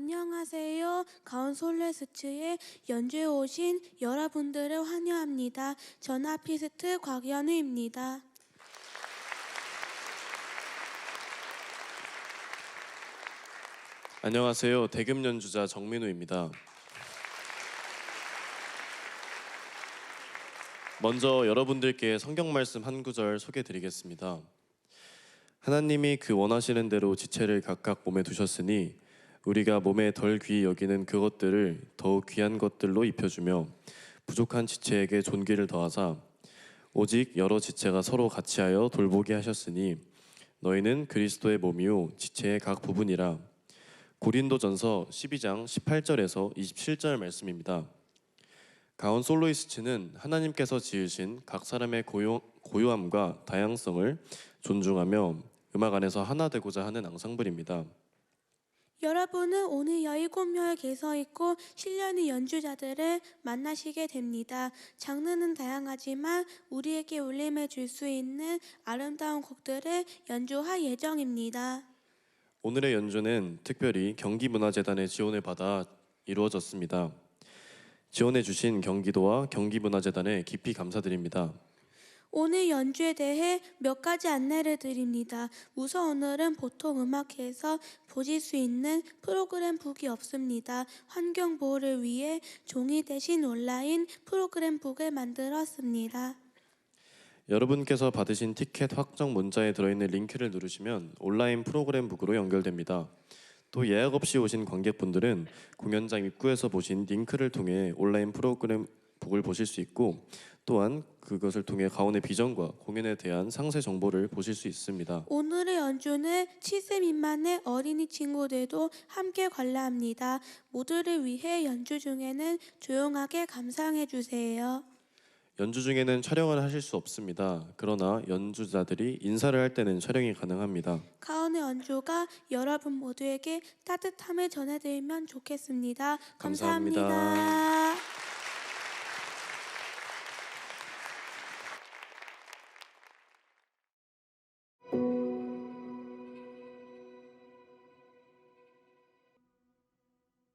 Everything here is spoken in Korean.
안녕하세요. 가온 솔레스츠에 연주해 오신 여러분들을 환영합니다. 전하피스트 곽연우입니다. 안녕하세요. 대금 연주자 정민우입니다. 먼저 여러분들께 성경 말씀 한 구절 소개해 드리겠습니다. 하나님이 그 원하시는 대로 지체를 각각 몸에 두셨으니 우리가 몸에 덜 귀히 여기는 그것들을 더욱 귀한 것들로 입혀주며 부족한 지체에게 존귀를 더하사 오직 여러 지체가 서로 같이하여 돌보게 하셨으니 너희는 그리스도의 몸이요 지체의 각 부분이라 고린도전서 12장 18절에서 27절 말씀입니다. 가온 솔로이스트는 하나님께서 지으신 각 사람의 고요, 고요함과 다양성을 존중하며 음악 안에서 하나 되고자 하는 앙상블입니다. 여러분은 오늘 17명의 개성 있고 있는 연주자들을 만나시게 됩니다. 장르는 다양하지만 우리에게 울림해 줄수 있는 아름다운 곡들을 연주할 예정입니다. 오늘의 연주는 특별히 경기문화재단의 지원을 받아 이루어졌습니다. 지원해 주신 경기도와 경기문화재단에 깊이 감사드립니다. 오늘 연주에 대해 몇 가지 안내를 드립니다. 우선 오늘은 보통 음악회에서 보실 수 있는 프로그램 북이 없습니다. 환경 보호를 위해 종이 대신 온라인 프로그램 북을 만들었습니다. 여러분께서 받으신 티켓 확정 문자에 들어있는 링크를 누르시면 온라인 프로그램 북으로 연결됩니다. 또 예약 없이 오신 관객분들은 공연장 입구에서 보신 링크를 통해 온라인 프로그램 북을 보실 수 있고 또한 그것을 통해 가온의 비전과 공연에 대한 상세 정보를 보실 수 있습니다. 오늘의 연주는 7세 미만의 어린이 친구들도 함께 관람합니다. 모두를 위해 연주 중에는 조용하게 감상해 주세요. 연주 중에는 촬영을 하실 수 없습니다. 그러나 연주자들이 인사를 할 때는 촬영이 가능합니다. 가온의 연주가 여러분 모두에게 따뜻함을 전해드리면 좋겠습니다. 감사합니다. 감사합니다.